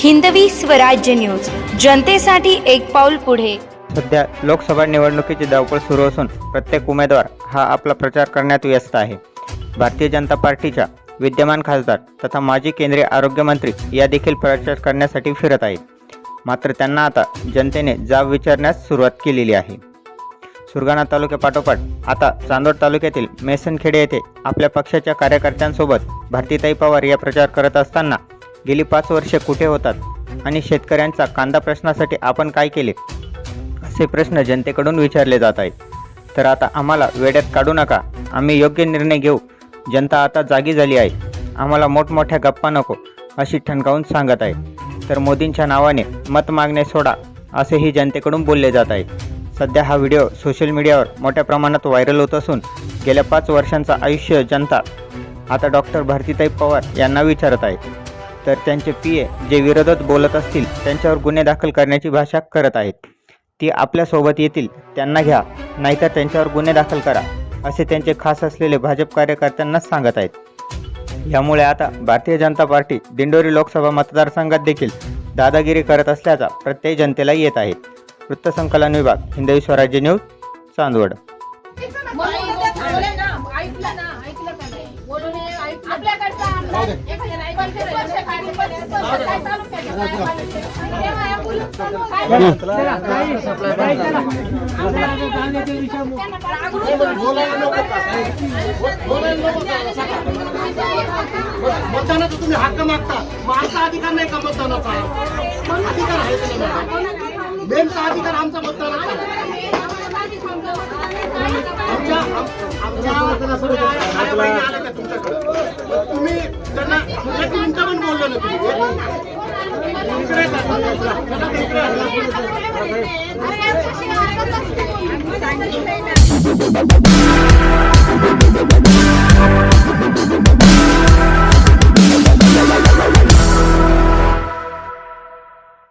Hindavi Swarajya news. जनतेसाठी एक पाऊल पुढे. सध्या लोकसभा निवडणुकीची धावपळ सुरू असून प्रत्येक उमेदवार हा आपला प्रचार करण्यात व्यस्त आहे. भारतीय जनता पार्टीच्या विद्यमान खासदार तथा माजी केंद्रीय आरोग्यमंत्री या देखील प्रचार करण्यासाठी फिरत आहेत. मात्र त्यांना आता जनतेने जाब विचारण्यास सुरुवात केलेली आहे. सुरगाणा तालुक्यापाठोपाठ आता चांदोड तालुक्यातील मेसनखेडे येथे आपल्या पक्षाच्या कार्यकर्त्यांसोबत भारतीताई पवार या प्रचार करत असताना गेली पाच वर्षे कुठे होतात? आणि शेतकऱ्यांचा कांदा प्रश्नासाठी आपण काय केले? असे प्रश्न जनतेकडून विचारले जात आहेत. तर आता आम्हाला वेड्यात काढू नका. आम्ही योग्य निर्णय घेऊ. जनता आता जागी झाली आहे. आम्हाला मोठमोठ्या गप्पा नको अशी ठणकावून सांगत आहे. तर मोदींच्या नावाने मत मागणे सोडा असेही जनतेकडून बोलले जात आहे. सध्या हा व्हिडिओ सोशल मीडियावर मोठ्या प्रमाणात व्हायरल होत असून गेल्या पाच वर्षांचा आयुष्य जनता आता डॉक्टर भारतीताई पवार यांना विचारत आहे. तर त्यांचे पी ए जे विरोधात बोलत असतील त्यांच्यावर गुन्हे दाखल करण्याची भाषा करत आहेत. ती आपल्यासोबत येतील त्यांना घ्या. नाहीतर त्यांच्यावर गुन्हे दाखल करा असे त्यांचे खास असलेले भाजप कार्यकर्त्यांना सांगत आहेत. यामुळे आता भारतीय जनता पार्टी दिंडोरी लोकसभा मतदारसंघात देखील दादागिरी करत असल्याचा प्रत्यय जनतेला येत आहे. वृत्तसंकलन विभाग हिंदवी स्वराज्य न्यूज चांदवड. मतदानाचा तुम्ही हक्क मागता मग आमचा अधिकार नाही का मतदानाचा अधिकार आहे मेनचा अधिकार आमचा मतदानाचा तुम्ही त्यांना एक पण बोललो ना तुम्ही